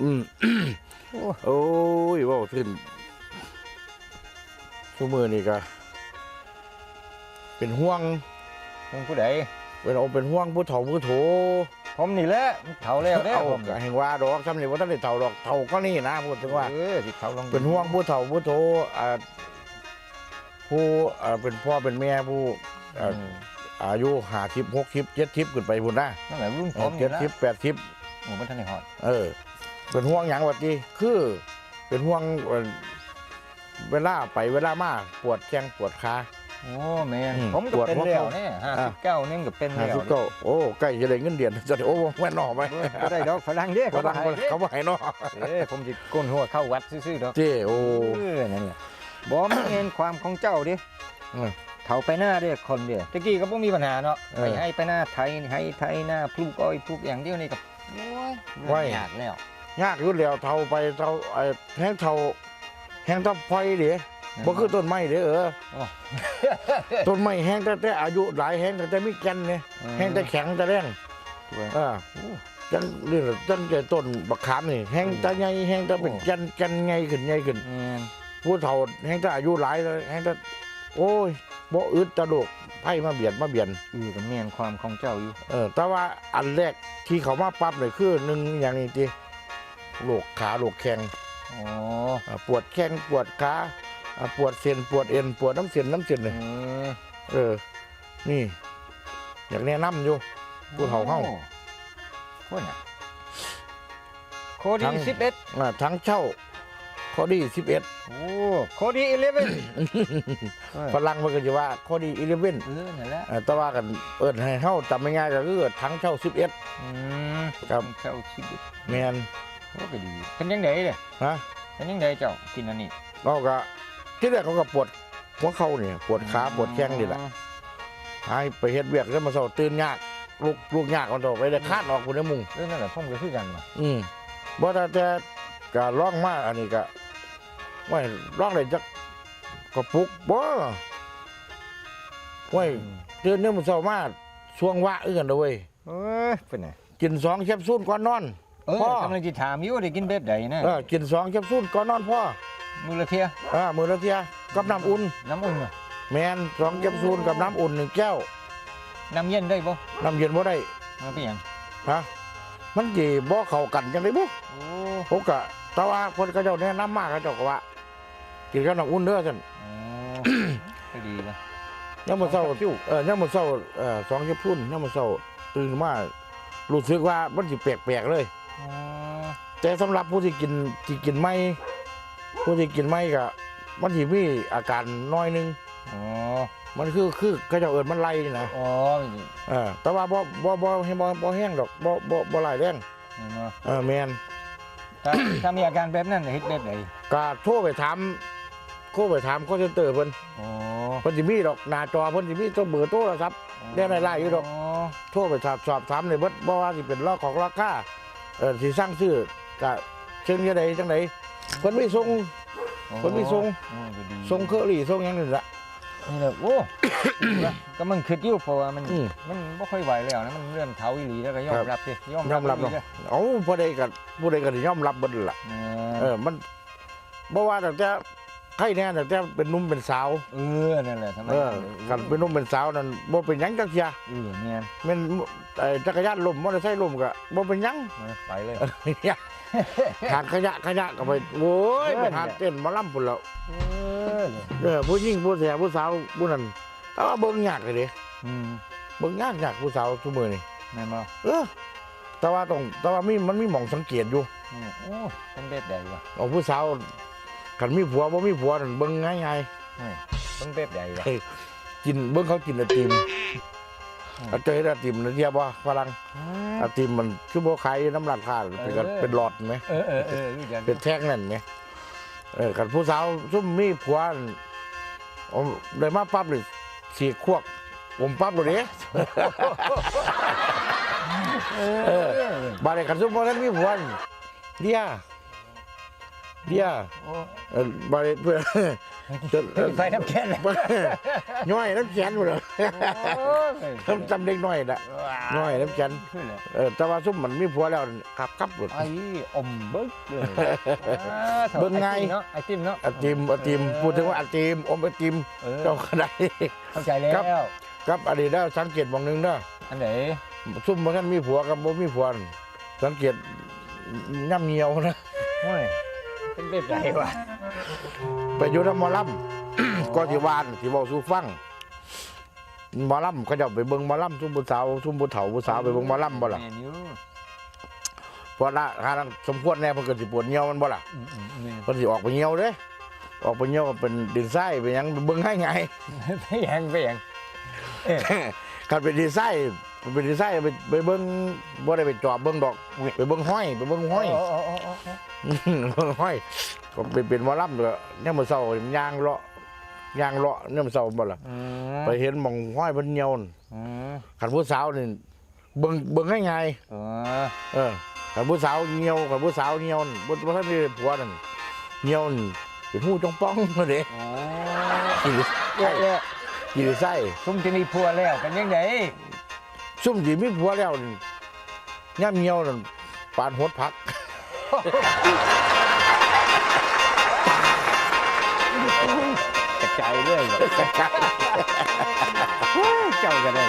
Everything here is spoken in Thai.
อืมโอ้โอ้ยเว่าขึ้นชั่วมือนี่ก็เป็นห่วงมึงผู้ใดเป็นเอาเป็นห่วงผู้เฒ่าผู้โถผมนี่แหละเฒ่าแล้วเด้อเอาผมก็แห่งว่าดอกซ้ำนี่ว่าท่านได้เฒ่าดอกเฒ่าก็นี่นะพูดถึงว่าเออสิเฒ่าลงเป็นห่วงผู้เฒ่าผู้โถอ่าผู้อ่าเป็นพ่อเป็นแม่ผู้เออ่าออายุห้าสิบหกสิบเจ็ดสิบขึ้นไปพุ่นนะนั่นแหละรุ่นผมเจ็นี่ดละสิบแปดสิบ โอ้บ่ทันได้ฮอดเออ เป็นห่วงอย่างวัดดีคือเป็นห่วงเอ่อเวลาไปเวลามาปวดแข้งปวดขา โอ้แม่นอืมผมก็ปวดเป็นหัวแล้วเข่าเนี่ยอะ59นึงก็เป็นห้าแล้วสิบเก้าโอ้ใกล้จะได้เงินเดือนจะได้โอ้แม่นหน่อไหมบ่ได้ดอกฝรั่งเด้เขาเขาบ่ดังให้เด้เขาบ่ให้เนาะเอ้ยผมสิก้นหัวเข้าวัดซื่อๆดอก เจ้โอ้ เออนั่นแหละบ่มันเห็นความของเจ้าดิอืมเฒ่าไปหน้าเด้คนเด้ตะกี้ก็บ่มีปัญหาเนาะเออ ไปให้ไปหน้าไทยให้ไทยหน้าปลูกอ้อยปลูกอย่างเดียวนี่ก็ โอ้ยไว้ ยากแล้วยากอยุ่แล้วเท่าไปเท่าไอ้แห้งเท่าแห้งเท่าไฟเด้บ่คือต้นไม้เด้อเออโอ้ต้นไม้แห้งแต่แต่อายุหลายแห้งแต่แต่มีแก่นเนี่ยแห้งแต่แข็งแต่แรงด้วยอ่าจังเรื่องจังใจต้นบักขามนี่แห้งแต่ใหญ่แห้งแต่เป็นโอ้ แก่นแก่นใหญ่ขึ้นใหญ่ขึ้น แม่นผู้เฒ่าแห้งแต่อายุหลายแล้วแห้งแต่โอ้ยบ่อึดตะโดกไผมาเบียดมาเบียน อือก็แม่นความของเจ้าอยู่เออแต่ว่าอันแรก ที่เขามาปั๊บเลยคือหนึ่งอย่างนี้ทีโรคขาโรคแข้งอ๋ออ่าปวดแข้งปวดขาอ่าปวดเส้นปวดเอ็นปวดน้ำเส้นน้ำเส้นเลยเออเออ นี่ อยากแนะนำอยู่ ผู้เฒ่าเฮาโอ้น่ะโคดีทั้ง11อ่าทั้งเช่า ข้อดีสิบเอ็ดโอ้โคดี11เออฝรั่งมันก็จะว่าข้อดีอีเลเว่นเออนั่นแหละแต่ว่ากันเอิญให้เฮ้าจำไม่ง่ายก็คือทั้งเช่าสิบเอ็ดอืมครับเจ้าชีวิตแมนโอ้ก็ดีเป็นยังไงเด้ฮะเป็นยังไงเจ้ากินอันนี้เราก็ที่แรกเขาก็ปวดหัวเข่าเนี่ยปวดขาปวดแข้งนี่แหละหายไปเฮ็ดเวียกแล้วมาเศร้าตื่นยากลูกลูกยากมันโตไปได้คาดออกคุณในมุงเออนั่นแหละผมก็คือกันมาอืมบ่แต่แต่ก็ร้องมาอันนี้ก็ ว่าร้องได้จักกระปุกบ่ไว้ตื่นเนี่ยมันเศร้ามาช่วงวะเอื้อนเด้อเว้ยเอ้ยเป็นไงกินสองแคปซูลก่อนนอนเออพ่อกำลังจะถามอยู่ว่าได้กินแบบใดนะเออกินสองแคปซูลก่อนนอนพ่อมือละเทียอ่ามื้อละเที่ยกับน้ำอุ่นน้ำอุ่นน่ะแมนสองแคปซูลกับน้ำอุ่นหนึ่งแก้วน้ำเย็นได้บ่น้ำเย็นบ่ได้มันเป็นหยังฮะมันสิบ่เข้ากันจังได๋บ่โอ้ผมก็แต่ว่าคนเขาเจ้าแนะนำมากเขาเจ้าก็ว่า กินกับน้ำอุ่นเด้อซั่นโอ้ก็ดีนะยังมื้อเช้าสองแคปซูลเออยังมื้อเช้าเอ่อสองแคปซูลยังมื้อเช้าตื่นมารู้สึกว่ามันสิแปลกๆเลยอ๋อแต่สำหรับผู้ที่กินที่กินไม่ผู้ที่กินไม่ก็มันสิมีอาการน้อยหนึงอ๋อมันคือคือเขาเจ้าเอิ้นมันไล่นะอ๋อเออแต่ว่าบ่บ่บ่ให้บ่บ่แห้งดอกบ่บ่บ่หลายแรงเห็นบ่เออแม่นถ้าถ้ามีอาการแบบนั้นเฮ็ดแบบใดก็โทรไปถาม โทรไปถามคอเซ็นเตอร์เพิ่นอ๋อเพิ่นสิมีดอกหน้าจอเพิ่นสิมีตัวเบอร์โทรศัพท์เรียกได้ๆอยู่ดอกโทรไปสอบสอบถามในเบิดบ่ว่าสิเป็นรอของราคาเออสิสร้างซื้อก็เชิงจังไดจังไดเพิ่นมีส่งคนมีทรงโอ้ก็ดีส่งเคอรี่ส่งหยังนี่ล่ะนี่แหละโอ้ ก็มันคิดอยู่เพราะว่ามันอืม มันบ่ค่อยไหวแล้วนะมันเริ่มเท้าอีหลีแล้วก็ยอครัมบรับสิยอมยอมรับอีเนาะหลีเอ้าผู้ใดก็ผู้ใดก็สิยอมรับเบิดล่ะ เอเอออมันบ่ว่าแต่แต่ ใครแน่แต่แต่เป็นหนุ่มเป็นสาว เออนั่นแหละทำไมเออคันเป็นหนุ่มเป็นสาวนั่นบ่เป็นหยังจักเที่ยเออเนี่ยแม่นไอ้จักรยานล้มมอเตอร์ไซค์ล้มก็บ่เป็นหยัง ไปเลย เนี่ยทางขยะขยะก็ไปโว้ยเออไปหาเต้นหมาล่ำพุ่นแล้วเออเออผู้หญิงผู้แสบผู้สาวผู้นั้นแต่ว่าเบิ่งยากเลยเด้อืมเบิ่งยากยากผู้สาวทุกมื้อนี่แม่นบ่เออแต่ว่าต้องแต่ว่ามีมันมีหม่องสังเกตอยู่ อืมโอ้เป็นแบบใดวะเอาผู้สาว คันมีผัวบ่มีผัวนั่นเบิ่งง่ายเฮ้ยเป็นแบบใดวะๆกินเบิ่งเขากินไอติมอืมเอาเจอไอติมนะเทียบว่าฝรั่งไอติมมันคือบ่ขายน้ำร้านค้าเป็นกันเป็นหลอดไหม เออเออเออรู้จักเป็นแท่งนั่นไหมเออคันผู้สาวซุ่มมีผัวนั่นเอาได้มาปั๊บเลยสีขวกผมปั๊บเลยเด้ เออ เออ บาดนี้คันซุ่มบ่ทันมีผัวนั่นเดีย เดียโอ้เออบาดนี้เพื่อนจนใส่น้ำแข็งเลยย่อยน้ำแข็งหมดเลยโอ้ยทำจำเด็กน้อยละน้อยน้ำแข็งขึ้นเลยเออแต่ว่าซุ่มมันมีผัวแล้วขับขับหมดไอ้อมเบิ้งเลยอ่าถอะเบิ่งไงไอติมเนาะไออาจิมอาจิมพูดถึงว่าอาจิมอมอาจิมเออเจ้าขนาดเข้าใจแล้วครับครับอดีตแล้วสังเกตบางหนึงเด้ออันไหนซุ่มบางท่านมีผัวกับบ่มีผัวนั่นสังเกตย่ำเงียวนะโอ้ย เป็นแบบไหนวะไปอยู่ทำหมอลำ ก็สิวานสิบอกสู่ฟังหมอลำเขาเจะไปเบิ่งหมอลำซุ่มผู้สาวซุ่มผู้เฒ่าผู้สาวไปเบิ่งหมอลำบ่ล่ะแม่นิ้วเพราะละหาทางสมควรแน่เพิ่นก็สิปวดเหี่ยวมันบ่ล่ะอืมอืมอืมเพิ่นสิออกไปเหี่ยวเด้ออกไปเหี่ยวก็เป็นดินทรายไปหยังไปเบิ่งให้ไง ไปยังไปยังเอ๊ะคันเป็นดินทรายเป็นดินทรายไปไปเบิ่งบ่ได้ไปจอบเบิ่งดอกอุ๊ยไปเบิ่งห้อยไปเบิ่งห้อยโโโอ้โอ้โอ้เบิ่งห้อยก็เป็นเป็นหมอลำเลยเนี่ยามมื้อเช้าย่างเลาะย่างเลาะเนี่ยามมื้อเช้าบ่ล่ะอืมไปเห็นหมองห้อยเพิ่นเหี่ยวนั่นอืมขันผู้สาวนี่เบิ่งเบิ่งง่ายไงเออเออขันผู้สาวเหี่ยวขันผู้สาวเหี่ยวนั่นบ่บ่ทันได้ผัวนั่นเหี่ยวนี่เป็นหูจงป้องนั่นเด้โอ้กี่เอ๊ะเอ๊ะกี่ไส้ซุ่มที่มีผัวแล้วเป็นยังไง ซุ่มสิมีผัวแล้วนี่ย่ามเหี่ยวนั่นปานหดผัก กระจายเรื่อยเจ้าก็ได้